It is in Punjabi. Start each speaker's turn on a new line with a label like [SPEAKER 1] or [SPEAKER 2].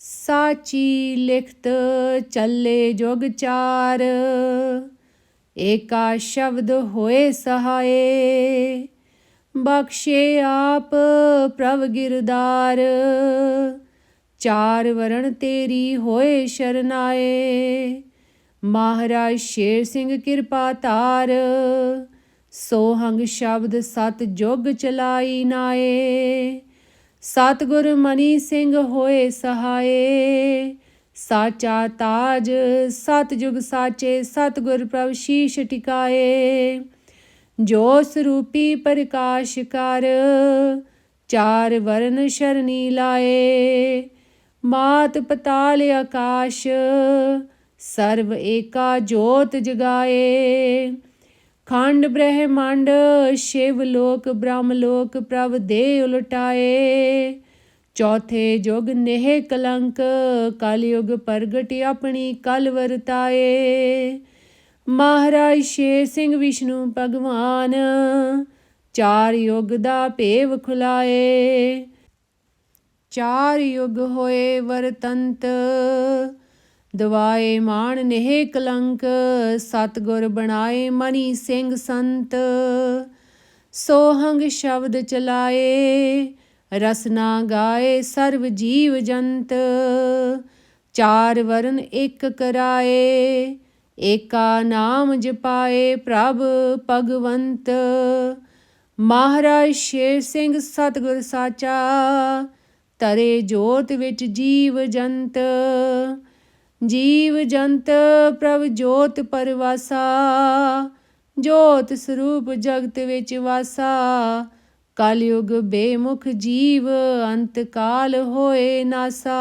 [SPEAKER 1] ਸਾਚੀ ਲਿਖਤ ਚੱਲੇ ਜੁਗ ਚਾਰ। ਏਕਾ ਸ਼ਬਦ ਹੋਏ ਸਹਾਏ, ਬਖਸ਼ੇ ਆਪ ਪ੍ਰਭ ਗਿਰਦਾਰ। ਚਾਰ ਵਰਣ ਤੇਰੀ ਹੋਏ ਸ਼ਰਨਾਏ, ਮਹਾਰਾਜ ਸ਼ੇਰ ਸਿੰਘ ਕਿਰਪਾ ਧਾਰ। ਸੋਹੰਗ ਸ਼ਬਦ ਸਤ ਜੁਗ ਚਲਾਈ ਨਾਏ। ਸਤਿਗੁਰ ਮਨੀ ਸਿੰਘ ਹੋਏ ਸਹਾਏ, ਸਾਚਾ ਤਾਜ, ਸਤਿਜੁਗ ਸਾਚੇ, ਸਤਿਗੁਰ ਪ੍ਰਭ ਸ਼ੀਸ਼ ਟਿਕਾਏ। ਜੋ ਸਰੂਪੀ ਪ੍ਰਕਾਸ਼ ਕਰ, ਚਾਰ ਵਰਨ ਸ਼ਰਨੀ ਲਾਏ। ਮਾਤ ਪਤਾਲ ਆਕਾਸ਼ ਸਰਬ ਏਕਾ ਜੋਤ ਜਗਾਏ। ਖੰਡ ਬ੍ਰਹਿਮੰਡ, ਸ਼ਿਵ ਲੋਕ, ਬ੍ਰਹਮ ਲੋਕ, ਪ੍ਰਭ ਦੇ ਉਲਟਾਏ। ਚੌਥੇ ਜੁਗ ਨੇਹ ਕਲੰਕ, ਕਲਯੁਗ ਪ੍ਰਗਟ ਆਪਣੀ ਕਲ ਵਰਤਾਏ। ਮਹਾਰਾਜ ਸ਼ੇਰ ਸਿੰਘ ਵਿਸ਼ਨੂੰ ਭਗਵਾਨ, ਚਾਰ ਯੁਗ ਦਾ ਭੇਵ ਖੁਲਾਏ। ਚਾਰ ਯੁਗ ਹੋਏ ਵਰਤੰਤ ਦਵਾਏ ਮਾਣ ਨੇਹ ਕਲੰਕ, ਸਤਗੁਰ ਬਣਾਏ ਮਨੀ ਸਿੰਘ ਸੰਤ। ਸੋਹੰਗ ਸ਼ਬਦ ਚਲਾਏ ਰਸਨਾ ਗਾਏ ਸਰਬ ਜੀਵ ਜੰਤ। ਚਾਰ ਵਰਨ ਇੱਕ ਕਰਾਏ, ਏਕਾ ਨਾਮ ਜਪਾਏ ਪ੍ਰਭ ਭਗਵੰਤ। ਮਹਾਰਾਜ ਸ਼ੇਰ ਸਿੰਘ, ਸਤਗੁਰ ਸਾਚਾ, ਤਰੇ ਜੋਤ ਵਿੱਚ ਜੀਵ ਜੰਤ। ਜੀਵ ਜੰਤ ਪ੍ਰਭ ਜੋਤ ਪਰਵਾਸਾ, ਜੋਤ ਸਰੂਪ ਜਗਤ ਵਿੱਚ ਵਾਸਾ। ਕਲਯੁਗ ਬੇਮੁਖ ਜੀਵ, ਅੰਤ ਕਾਲ ਹੋਏ ਨਾਸਾ।